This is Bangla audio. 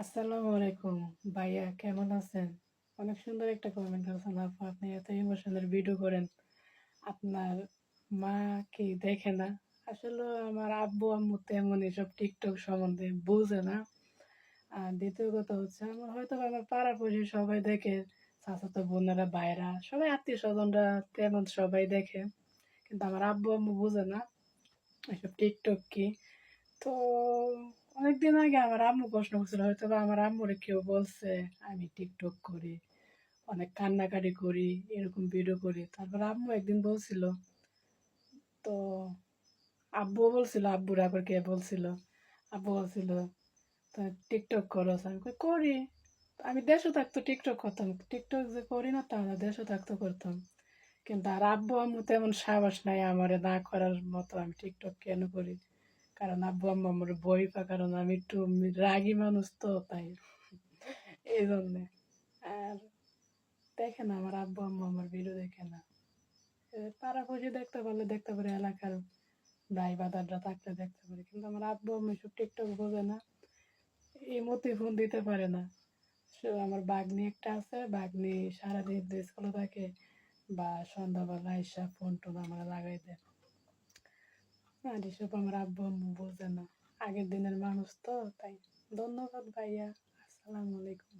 আসসালামু আলাইকুম। ভাইয়া, কেমন আছেন? অনেক সুন্দর একটা কমেন্ট করেছেন আপু। আপনি এত ইমোশনাল ভিডিও করেন। আপনার মা কি দেখে না? আসলে আমার আব্বু, আম্মু তেমন এসব টিকটক সম্বন্ধে বুঝে না। আর দ্বিতীয় কথা হচ্ছে, আমার হয়তো আমার পাড়া পড়শি সবাই দেখে চাচাতো বোনেরা ভাইরা সবাই আত্মীয় স্বজনরা তেমন সবাই দেখে। কিন্তু আমার আব্বু, আম্মু বুঝে না, এসব টিকটক কি? তো অনেকদিন আগে আমার আম্মু প্রশ্ন করছিল, হয়তো বা আমার আম্মুরে কেউ বলছে, আমি টিকটক করি, অনেক কান্নাকাটি করি, এরকম ভিডিও করি। তারপর আম্মু একদিন বলছিল, তো আব্বু বলছিল, আব্বুর আবার কে বলছিল? আব্বু বলছিল, তো টিকটক করো। আমি করি। আমি দেশে থাকতো টিকটক করতাম, টিকটক যে করি না তা না, দেশে থাকতো করতাম। কিন্তু আর আব্বু আম্মু তেমন সাহস নাই আমারে না করার মতো আমি টিকটক কেন করি? কারণ আব্বু আম্মু আমার বই পা কারণ আমি একটু রাগী মানুষ তো, তাই এই জন্যে। আর দেখে না আমার আব্বু আম্মু আমার ভিডিও দেখে না। এ পাড়াপড়শি দেখতে পারলে দেখতে পারি, এলাকার ভাই বাদাররা থাকলে দেখতে পারি, কিন্তু আমার আব্বু আম্মু সব টিকটক বোঝে না, এই মতে ফোন দিতে পারে না। সে আমার বাগনি একটা আছে, বাগনি সারাদিন স্কুলে থাকে, বা সন্ধ্যাবেলা এসে ফোন টোন আমরা আর এসব আমার আব্বু আম্মু বোঝে না। আগের দিনের মানুষ তো, তাই ধন্যবাদ ভাইয়া। আসসালামু আলাইকুম।